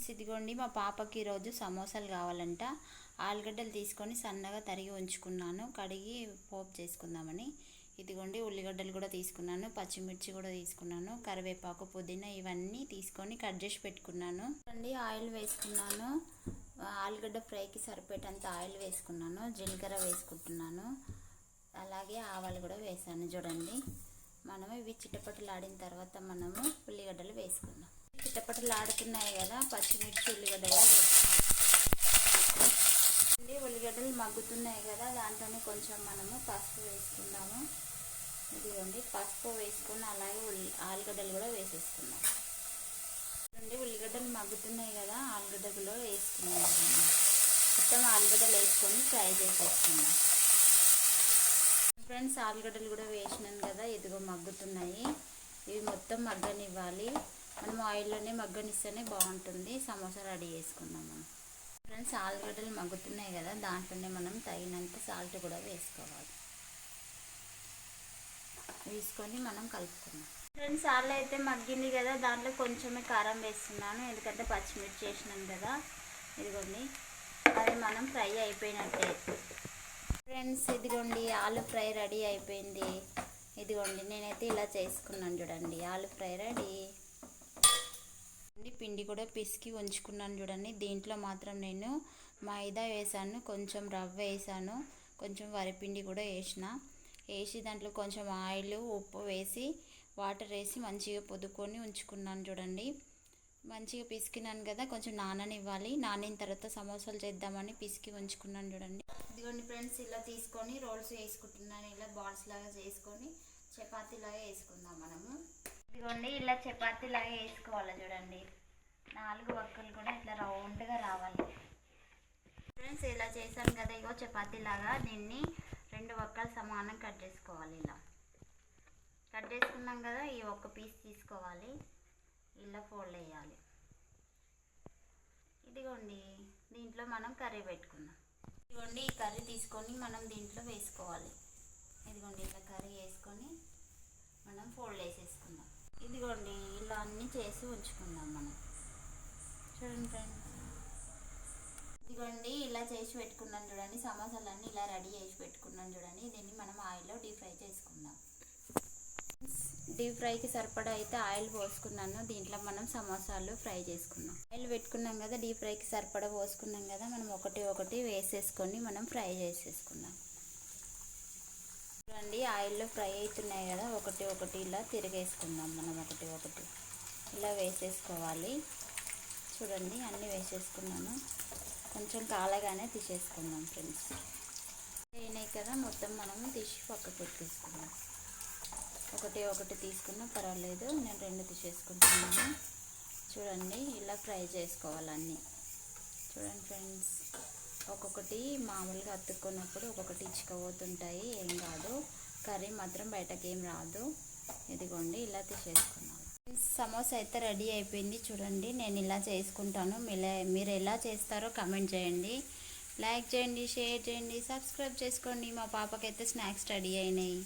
Friends ఇదిగోండి మా పాపకి ఈరోజు సమోసాలు కావాలంట. ఆలుగడ్డలు తీసుకొని సన్నగా తరిగి ఉంచుకున్నాను. కడిగి పోపు చేసుకుందామని. ఇదిగోండి ఉల్లిగడ్డలు కూడా తీసుకున్నాను. పచ్చిమిర్చి కూడా తీసుకున్నాను. కరివేపాకు పుదీనా ఇవన్నీ తీసుకొని కట్ చేసి పెట్టుకున్నాను. అండి ఆయిల్ వేసుకున్నాను. ఆలుగడ్డ ఫ్రైకి సరిపేటంత ఆయిల్ వేసుకున్నాను. జీలకర్ర వేసుకుంటున్నాను. అలాగే ఆవాలు కూడా వేసాను. చూడండి మనము ఇవి చిట్టపట్టలు ఆడిన తర్వాత మనము ఉల్లిగడ్డలు వేసుకుందాం. చిట్టపట్టలు ఆడుతున్నాయి కదా పచ్చిమిర్చి ఉల్లిగడ్డ కూడా వేసుకుందాం ఉల్లిగడ్డలు మగ్గుతున్నాయి కదా దాంట్లోనే కొంచెం మనము పసుపు వేసుకుందాము. ఇదిగోండి పసుపు వేసుకుని అలాగే ఉల్లి ఆలుగడ్డలు కూడా వేసేసుకుందాం. చూడండి ఉల్లిగడ్డలు మగ్గుతున్నాయి కదా ఆలుగడ్డలు వేసుకున్నాం మొత్తం ఆలుగడ్డలు వేసుకొని ఫ్రై చేసేసుకుందాం. ఫ్రెండ్స్ ఆలుగడ్డలు కూడా వేసినాను కదా ఇదిగో మగ్గుతున్నాయి. ఇవి మొత్తం మగ్గనివ్వాలి. మనం ఆయిల్లోనే మగ్గనిస్తేనే బాగుంటుంది. సమోసా రెడీ చేసుకుందాం మనం. ఫ్రెండ్స్ ఆలుగడ్డలు మగ్గుతున్నాయి కదా దాంట్లోనే మనం తగినంత సాల్ట్ కూడా వేసుకోవాలి. వేసుకొని మనం కలుపుకుందాం. ఫ్రెండ్స్ ఆలు అయితే మగ్గింది కదా దాంట్లో కొంచెమే కారం వేస్తున్నాను. ఎందుకంటే పచ్చిమిర్చి వేసినాను కదా. ఇదిగోండి అది మనం ఫ్రై అయిపోయినట్టే. ఫ్రెండ్స్ ఇదిగోండి ఆలు ఫ్రై రెడీ అయిపోయింది. ఇదిగోండి నేనైతే ఇలా చేసుకున్నాను చూడండి. ఆలు ఫ్రై రెడీ. పిండి కూడా పిసికి ఉంచుకున్నాను చూడండి. దీంట్లో మాత్రం నేను మైదా వేసాను కొంచెం రవ్వ వేసాను కొంచెం వరిపిండి కూడా వేసిన. వేసి దాంట్లో కొంచెం ఆయిల్ ఉప్పు వేసి వాటర్ వేసి మంచిగా పొదుకొని ఉంచుకున్నాను చూడండి. మంచిగా పిసికినాను కదా కొంచెం నాననివ్వాలి. నానిన తర్వాత సమోసాలు చేద్దామని పిసికి ఉంచుకున్నాను చూడండి. ఇదిగోండి ఫ్రెండ్స్ ఇలా తీసుకొని రోల్స్ వేసుకుంటున్నాను. ఇలా బాల్స్ లాగా చేసుకొని చపాతీ లాగా వేసుకుందాం మనము. ఇదిగోండి ఇలా చపాతి లాగా వేసుకోవాలి చూడండి. నాలుగు వక్కలు కూడా ఇట్లా రౌండ్గా రావాలి. ఫ్రెండ్స్ ఇలా చేశాను కదా ఇగో చపాతీ లాగా దీన్ని రెండు వక్కలు సమానం కట్ చేసుకోవాలి ఇలా. కట్ చేసుకున్నాం కదా ఈ ఒక్క పీస్ తీసుకోవాలి. ఇలా ఫోల్డ్ వేయాలి ఇదిగోండి దీంట్లో మనం కర్రీ పెట్టుకుందాం. ఇదిగోండి ఈ కర్రీ తీసుకొని మనం దీంట్లో వేసుకోవాలి. ఇదిగోండి ఇలా కర్రీ వేసుకొని మనం ఫోల్డ్ అన్నీ చేసి ఉంచుకుందాం మనం. చూడండి ఫ్రెండ్స్. ఇదిగోండి ఇలా చేసి పెట్టుకున్నాను చూడండి. సమోసాలన్నీ ఇలా రెడీ చేసి పెట్టుకున్నాను చూడండి. దీన్ని మనం ఆయిల్లో డీప్ ఫ్రై చేసుకుందాం. డీప్ ఫ్రైకి సరిపడా అయితే ఆయిల్ పోసుకున్నాను. దీంట్లో మనం సమోసాలు ఫ్రై చేసుకున్నాం ఆయిల్ పెట్టుకున్నాం కదా డీప్ ఫ్రైకి సరిపడా పోసుకున్నాం కదా మనం ఒకటి ఒకటి వేసేసుకొని మనం ఫ్రై చేసేసుకుందాం. చూడండి ఆయిల్లో ఫ్రై అవుతున్నాయి కదా ఒకటి ఒకటి ఇలా తిరిగేసుకుందాం మనం ఒకటి ఒకటి. ఇలా వేసేసుకోవాలి. చూడండి అన్నీ వేసేసుకున్నాను. కొంచెం కాలగానే తీసేసుకుందాం ఫ్రెండ్స్. అయినాయి కదా మొత్తం మనము తీసి పక్కకు పెట్టేసుకుందాం ఒకటి ఒకటి తీసుకున్నా పర్వాలేదు నేను రెండు తీసేసుకుంటున్నాను. చూడండి ఇలా ఫ్రై చేసుకోవాలన్నీ చూడండి ఫ్రెండ్స్. ఒక్కొక్కటి మామూలుగా అతుక్కున్నప్పుడు ఒక్కొక్కటి ఇచ్చుకోబోతుంటాయి ఏం కాదు. కర్రీ మాత్రం బయటకి ఏం రాదు. ఇదిగోండి ఇలా తీసేసుకున్నాను సమోసా అయితే రెడీ అయిపోయింది. చూడండి నేను ఇలా చేసుకుంటాను. మీరు మీరు ఎలా చేస్తారో కమెంట్ చేయండి. లైక్ చేయండి షేర్ చేయండి సబ్స్క్రైబ్ చేసుకోండి. మా పాపకైతే స్నాక్స్ రెడీ అయినాయి.